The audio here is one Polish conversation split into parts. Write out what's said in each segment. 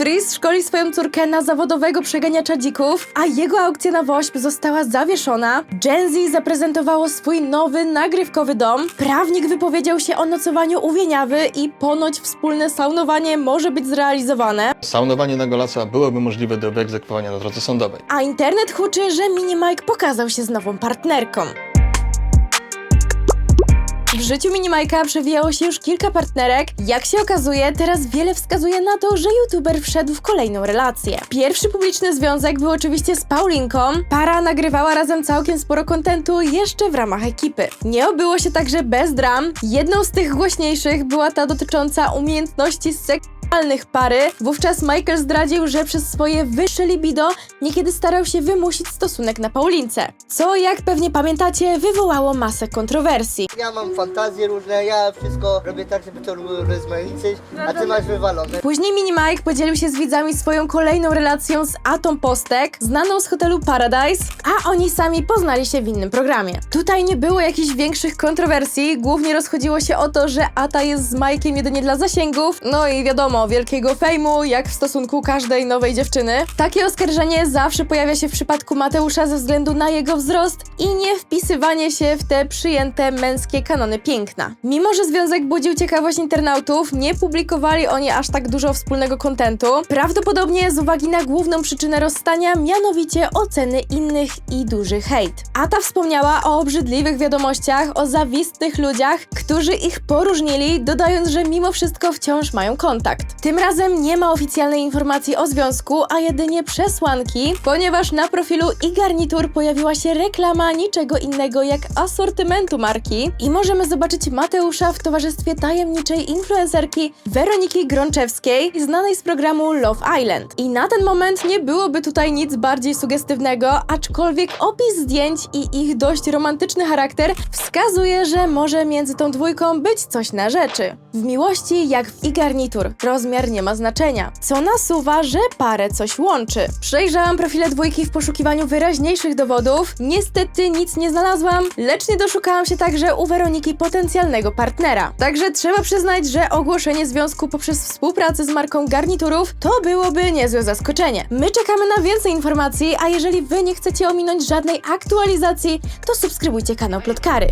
Freeze szkoli swoją córkę na zawodowego przeganiacza dzików, a jego aukcja na WOŚP została zawieszona. Gen Z zaprezentowało swój nowy, nagrywkowy dom. Prawnik wypowiedział się o nocowaniu u Wieniawy i ponoć wspólne saunowanie może być zrealizowane. Saunowanie na golasa byłoby możliwe do wyegzekwowania na drodze sądowej. A internet huczy, że Mini Mike pokazał się z nową partnerką. W życiu Minimajka przewijało się już kilka partnerek. Jak się okazuje, teraz wiele wskazuje na to, że youtuber wszedł w kolejną relację. Pierwszy publiczny związek był oczywiście z Paulinką. Para nagrywała razem całkiem sporo kontentu jeszcze w ramach ekipy. Nie obyło się także bez dram. Jedną z tych głośniejszych była ta dotycząca umiejętności seksualnych pary. Wówczas Michael zdradził, że przez swoje wyższe libido niekiedy starał się wymusić stosunek na Paulince. Co, jak pewnie pamiętacie, wywołało masę kontrowersji. Ja mam fantazje różne, ja wszystko robię tak, żeby to rozmaicić, a ty masz wywalone. Później Mini Mike podzielił się z widzami swoją kolejną relacją z Atą Postek, znaną z hotelu Paradise, a oni sami poznali się w innym programie. Tutaj nie było jakichś większych kontrowersji, głównie rozchodziło się o to, że Ata jest z Mike'iem jedynie dla zasięgów, no i wiadomo, wielkiego fejmu, jak w stosunku każdej nowej dziewczyny. Takie oskarżenie zawsze pojawia się w przypadku Mateusza ze względu na jego wzrost i nie wpisywanie się w te przyjęte męskie kanony piękna. Mimo, że związek budził ciekawość internautów, nie publikowali oni aż tak dużo wspólnego kontentu. Prawdopodobnie z uwagi na główną przyczynę rozstania, mianowicie oceny innych i duży hejt. Ata wspomniała o obrzydliwych wiadomościach, o zawistnych ludziach, którzy ich poróżnili, dodając, że mimo wszystko wciąż mają kontakt. Tym razem nie ma oficjalnej informacji o związku, a jedynie przesłanki, ponieważ na profilu i garnitur pojawiła się reklama niczego innego jak asortymentu marki i możemy zobaczyć Mateusza w towarzystwie tajemniczej influencerki Weroniki Grączewskiej, znanej z programu Love Island. I na ten moment nie byłoby tutaj nic bardziej sugestywnego, aczkolwiek opis zdjęć i ich dość romantyczny charakter wskazuje, że może między tą dwójką być coś na rzeczy. W miłości, jak w i garnitur, rozmiar nie ma znaczenia, co nasuwa, że parę coś łączy. Przejrzałam profile dwójki w poszukiwaniu wyraźniejszych dowodów, niestety nic nie znalazłam, lecz nie doszukałam się także u Weroniki potencjalnego partnera. Także trzeba przyznać, że ogłoszenie związku poprzez współpracę z marką garniturów to byłoby niezłe zaskoczenie. My czekamy na więcej informacji, a jeżeli wy nie chcecie ominąć żadnej aktualizacji, to subskrybujcie kanał Plotkary.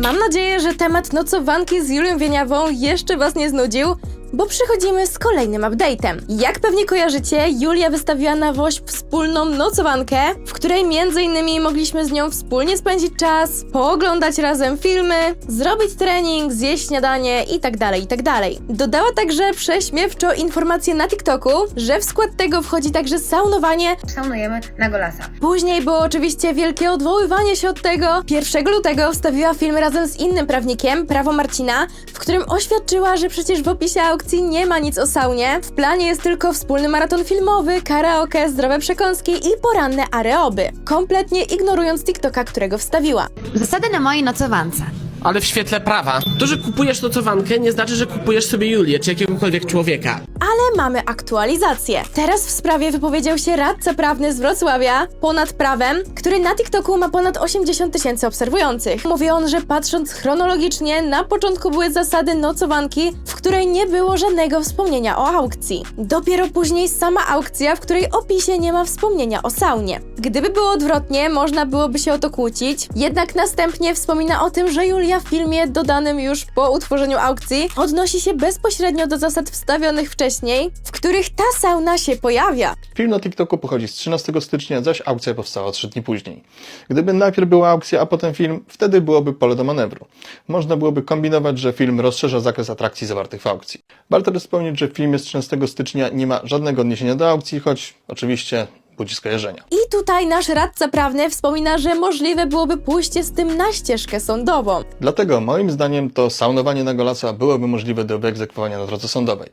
Mam nadzieję, że temat nocowanki z Julią Wieniawą jeszcze Was nie znudził, bo przychodzimy z kolejnym update'em. Jak pewnie kojarzycie, Julia wystawiła na WOŚP wspólną nocowankę, w której m.in. mogliśmy z nią wspólnie spędzić czas, pooglądać razem filmy, zrobić trening, zjeść śniadanie itd., itd. Dodała także prześmiewczo informację na TikToku, że w skład tego wchodzi także saunowanie, Saunujemy na golasa. Później było oczywiście wielkie odwoływanie się od tego. 1 lutego wstawiła film razem z innym prawnikiem, Prawo Marcina, w którym oświadczyła, że przecież w opisie aukcji nie ma nic o saunie. W planie jest tylko wspólny maraton filmowy, karaoke, zdrowe przekąski i poranne areoby. Kompletnie ignorując TikToka, którego wstawiła. Zasady na mojej nocowance. Ale w świetle prawa. To, że kupujesz nocowankę, nie znaczy, że kupujesz sobie Julię czy jakiegokolwiek człowieka. Ale mamy aktualizację. Teraz w sprawie wypowiedział się radca prawny z Wrocławia, ponad prawem, który na TikToku ma ponad 80 tysięcy obserwujących. Mówi on, że patrząc chronologicznie, na początku były zasady nocowanki, w której nie było żadnego wspomnienia o aukcji. Dopiero później sama aukcja, w której opisie nie ma wspomnienia o saunie. Gdyby było odwrotnie, można byłoby się o to kłócić, jednak następnie wspomina o tym, że Julia w filmie dodanym już po utworzeniu aukcji odnosi się bezpośrednio do zasad wstawionych wcześniej, w których ta sauna się pojawia. Film na TikToku pochodzi z 13 stycznia, zaś aukcja powstała 3 dni później. Gdyby najpierw była aukcja, a potem film, wtedy byłoby pole do manewru. Można byłoby kombinować, że film rozszerza zakres atrakcji zawartych w aukcji. Warto też wspomnieć, że w filmie z 13 stycznia nie ma żadnego odniesienia do aukcji, choć oczywiście budzi skojarzenia. I tutaj nasz radca prawny wspomina, że możliwe byłoby pójście z tym na ścieżkę sądową. Dlatego moim zdaniem to saunowanie na golasa byłoby możliwe do wyegzekwowania na drodze sądowej.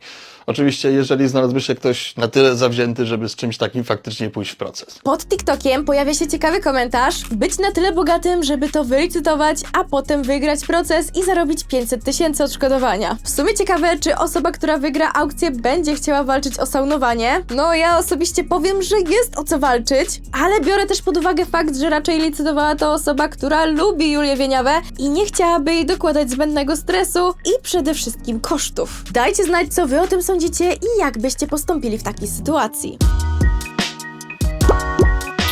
Oczywiście, jeżeli znalazłby się ktoś na tyle zawzięty, żeby z czymś takim faktycznie pójść w proces. Pod TikTokiem pojawia się ciekawy komentarz: być na tyle bogatym, żeby to wylicytować, a potem wygrać proces i zarobić 500 tysięcy odszkodowania. W sumie ciekawe, czy osoba, która wygra aukcję, będzie chciała walczyć o saunowanie. No, ja osobiście powiem, że jest jest o co walczyć, ale biorę też pod uwagę fakt, że raczej licytowała to osoba, która lubi Julię Wieniawę i nie chciałaby jej dokładać zbędnego stresu i przede wszystkim kosztów. Dajcie znać, co wy o tym sądzicie i jak byście postąpili w takiej sytuacji.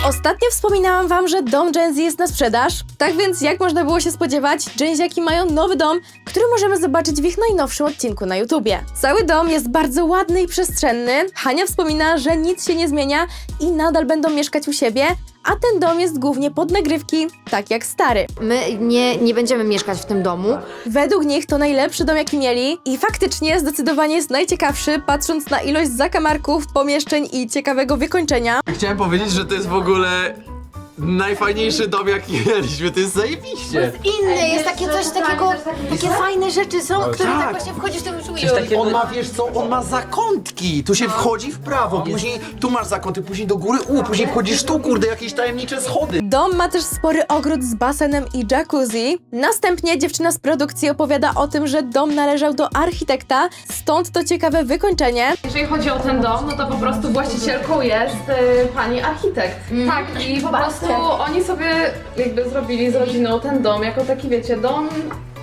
Ostatnio wspominałam wam, że dom Gen Z jest na sprzedaż. Tak więc, jak można było się spodziewać, Genziaki mają nowy dom, który możemy zobaczyć w ich najnowszym odcinku na YouTubie. Cały dom jest bardzo ładny i przestrzenny. Hania wspomina, że nic się nie zmienia i nadal będą mieszkać u siebie, a ten dom jest głównie pod nagrywki, tak jak stary. My nie, nie będziemy mieszkać w tym domu. Według nich to najlepszy dom, jaki mieli i faktycznie zdecydowanie jest najciekawszy, patrząc na ilość zakamarków, pomieszczeń i ciekawego wykończenia. Chciałem powiedzieć, że to jest w ogóle najfajniejszy dom jaki mieliśmy, to jest zajebiście. Inny, jest takie coś takiego, takie fajne rzeczy są, które tak właśnie wchodzisz, to czujesz. On ma, wiesz co, on ma zakątki, tu się wchodzi w prawo, później tu masz zakąty, później do góry, u, później wchodzisz tu, kurde, jakieś tajemnicze schody. Dom ma też spory ogród z basenem i jacuzzi. Następnie dziewczyna z produkcji opowiada o tym, że dom należał do architekta, stąd to ciekawe wykończenie. Jeżeli chodzi o ten dom, no to po prostu właścicielką jest y, pani architekt. Tak, i po prostu oni sobie jakby zrobili z rodziną ten dom jako taki, wiecie, dom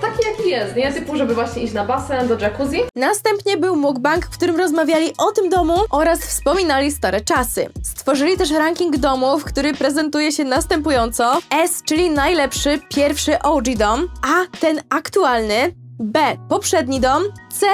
taki jaki jest, nie? Typu, żeby właśnie iść na basen, do jacuzzi. Następnie był mukbang, w którym rozmawiali o tym domu oraz wspominali stare czasy. Stworzyli też ranking domów, który prezentuje się następująco. S, czyli najlepszy, pierwszy OG dom, A, ten aktualny, B, poprzedni dom, C,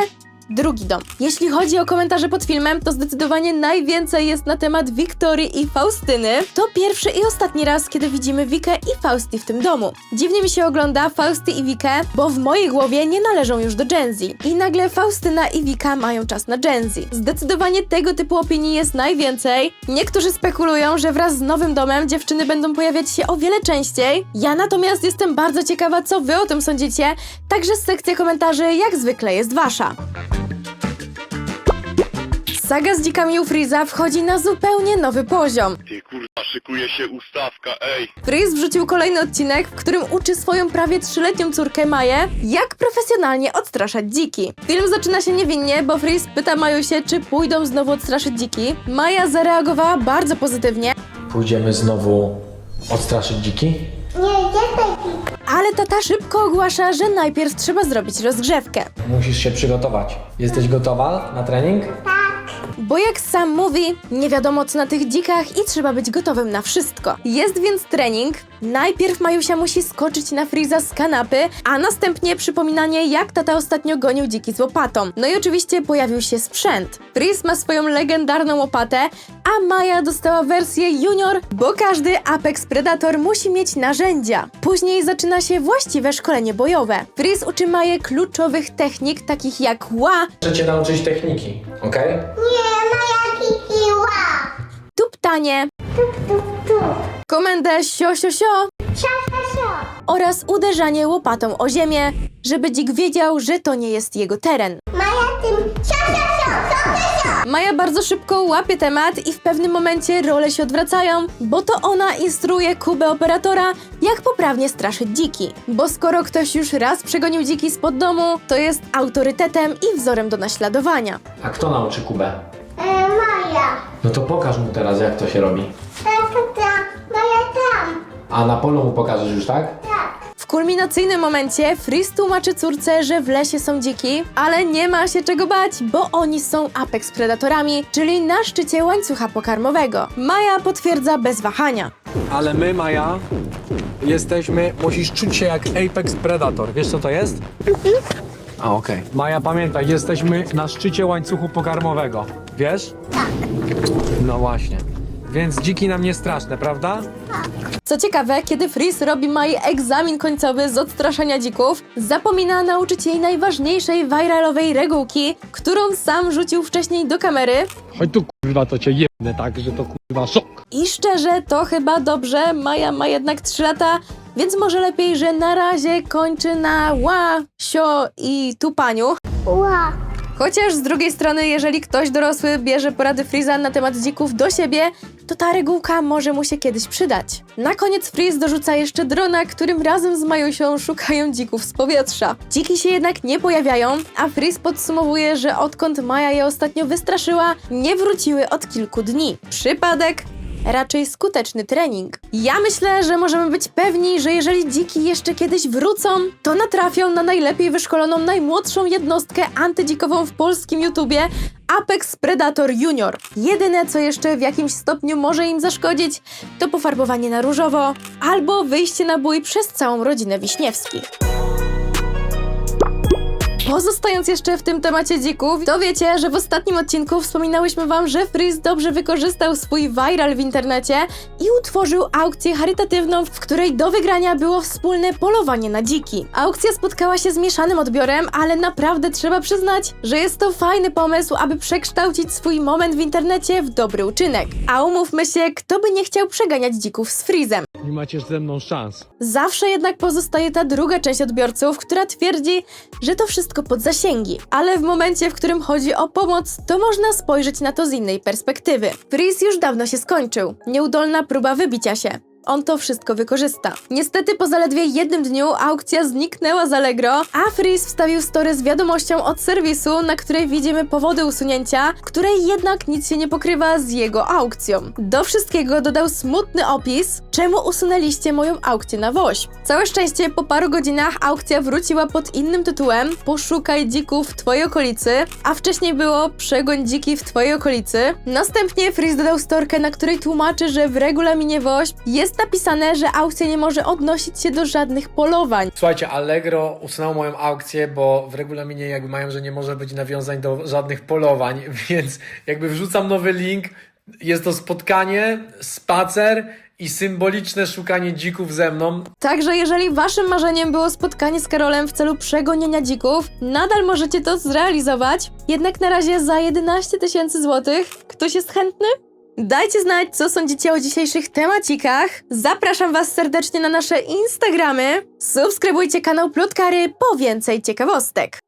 drugi dom. Jeśli chodzi o komentarze pod filmem, to zdecydowanie najwięcej jest na temat Wiktorii i Faustyny. To pierwszy i ostatni raz, kiedy widzimy Wikę i Fausti w tym domu. Dziwnie mi się ogląda Fausty i Wikę, bo w mojej głowie nie należą już do Gen Z. I nagle Faustyna i Wika mają czas na Gen Z. Zdecydowanie tego typu opinii jest najwięcej. Niektórzy spekulują, że wraz z nowym domem dziewczyny będą pojawiać się o wiele częściej. Ja natomiast jestem bardzo ciekawa, co wy o tym sądzicie, także sekcja komentarzy jak zwykle jest wasza. Saga z dzikami u Freeza wchodzi na zupełnie nowy poziom. Ty kurwa, szykuje się ustawka, ej! Freeze wrzucił kolejny odcinek, w którym uczy swoją prawie trzyletnią córkę Maję, jak profesjonalnie odstraszać dziki. Film zaczyna się niewinnie, bo Freeze pyta Maju się, czy pójdą znowu odstraszyć dziki. Maja zareagowała bardzo pozytywnie, Pójdziemy znowu odstraszyć dziki? ale tata szybko ogłasza, że najpierw trzeba zrobić rozgrzewkę. Musisz się przygotować. Jesteś gotowa na trening? Bo jak sam mówi, nie wiadomo co na tych dzikach i trzeba być gotowym na wszystko. Jest więc trening. Najpierw Majusia musi skoczyć na Freeza z kanapy, a następnie przypominanie jak tata ostatnio gonił dziki z łopatą. No i oczywiście pojawił się sprzęt. Freeze ma swoją legendarną łopatę, a Maja dostała wersję junior, bo każdy Apex Predator musi mieć narzędzia. Później zaczyna się właściwe szkolenie bojowe. Freeze uczy Maję kluczowych technik, takich jak ła, Muszę cię nauczyć techniki, okej? tuptanie, komendę sio, sio, sio oraz uderzanie łopatą o ziemię, żeby dzik wiedział, że to nie jest jego teren. Maja bardzo szybko łapie temat i w pewnym momencie role się odwracają, bo to ona instruuje Kubę operatora, jak poprawnie straszyć dziki. Bo skoro ktoś już raz przegonił dziki spod domu, to jest autorytetem i wzorem do naśladowania. A kto nauczy Kubę? Maja. No to pokaż mu teraz, jak to się robi. A na polu mu pokażesz już, tak? W kulminacyjnym momencie Freeze tłumaczy córce, że w lesie są dziki, ale nie ma się czego bać, bo oni są apex predatorami, czyli na szczycie łańcucha pokarmowego. Maja potwierdza bez wahania. Ale my, Maja, jesteśmy, musisz czuć się jak Apex Predator. Wiesz co to jest? A, okej. Maja, pamiętaj, jesteśmy na szczycie łańcuchu pokarmowego. Wiesz? Tak. No właśnie. Więc dziki nam nie straszne, prawda? Co ciekawe, kiedy Freeze robi Mai egzamin końcowy z odstraszania dzików, zapomina nauczyć jej najważniejszej viralowej regułki, którą sam rzucił wcześniej do kamery. Chodź tu, kurwa, to cię jebnę tak, że to kurwa szok. I szczerze, to chyba dobrze, Maja ma jednak 3 lata, więc może lepiej, że na razie kończy na ła, sio i tupaniu. Chociaż z drugiej strony, jeżeli ktoś dorosły bierze porady Freeza na temat dzików do siebie, to ta regułka może mu się kiedyś przydać. Na koniec Freeze dorzuca jeszcze drona, którym razem z Majusią szukają dzików z powietrza. Dziki się jednak nie pojawiają, a Freeze podsumowuje, że odkąd Maja je ostatnio wystraszyła, nie wróciły od kilku dni. Przypadek? Raczej skuteczny trening. Ja myślę, że możemy być pewni, że jeżeli dziki jeszcze kiedyś wrócą, to natrafią na najlepiej wyszkoloną, najmłodszą jednostkę antydzikową w polskim YouTubie, Apex Predator Junior. Jedyne, co jeszcze w jakimś stopniu może im zaszkodzić, to pofarbowanie na różowo albo wyjście na bój przez całą rodzinę Wiśniewskich. Pozostając jeszcze w tym temacie dzików, to wiecie, że w ostatnim odcinku wspominałyśmy wam, że Freeze dobrze wykorzystał swój viral w internecie i utworzył aukcję charytatywną, w której do wygrania było wspólne polowanie na dziki. Aukcja spotkała się z mieszanym odbiorem, ale naprawdę trzeba przyznać, że jest to fajny pomysł, aby przekształcić swój moment w internecie w dobry uczynek. A umówmy się, kto by nie chciał przeganiać dzików z Freezem. Nie macie ze mną szans. Zawsze jednak pozostaje ta druga część odbiorców, która twierdzi, że to wszystko pod zasięgi. Ale w momencie, w którym chodzi o pomoc, to można spojrzeć na to z innej perspektywy. Freeze już dawno się skończył. Nieudolna próba wybicia się. On to wszystko wykorzysta. Niestety po zaledwie jednym dniu aukcja zniknęła z Allegro, a Freeze wstawił story z wiadomością od serwisu, na której widzimy powody usunięcia, której jednak nic się nie pokrywa z jego aukcją. Do wszystkiego dodał smutny opis, czemu usunęliście moją aukcję na woź. Całe szczęście po paru godzinach aukcja wróciła pod innym tytułem Poszukaj dzików w twojej okolicy, a wcześniej było Przegoń dziki w twojej okolicy. Następnie Freeze dodał storkę, na której tłumaczy, że w regulaminie woź jest napisane, że aukcja nie może odnosić się do żadnych polowań. Słuchajcie, Allegro usunęło moją aukcję, bo w regulaminie jakby mają, że nie może być nawiązań do żadnych polowań, więc jakby wrzucam nowy link, jest to spotkanie, spacer i symboliczne szukanie dzików ze mną. Także jeżeli waszym marzeniem było spotkanie z Karolem w celu przegonienia dzików, nadal możecie to zrealizować, jednak na razie za 11 tysięcy złotych. Ktoś jest chętny? Dajcie znać, co sądzicie o dzisiejszych temacikach. Zapraszam was serdecznie na nasze Instagramy. Subskrybujcie kanał Plotkary po więcej ciekawostek.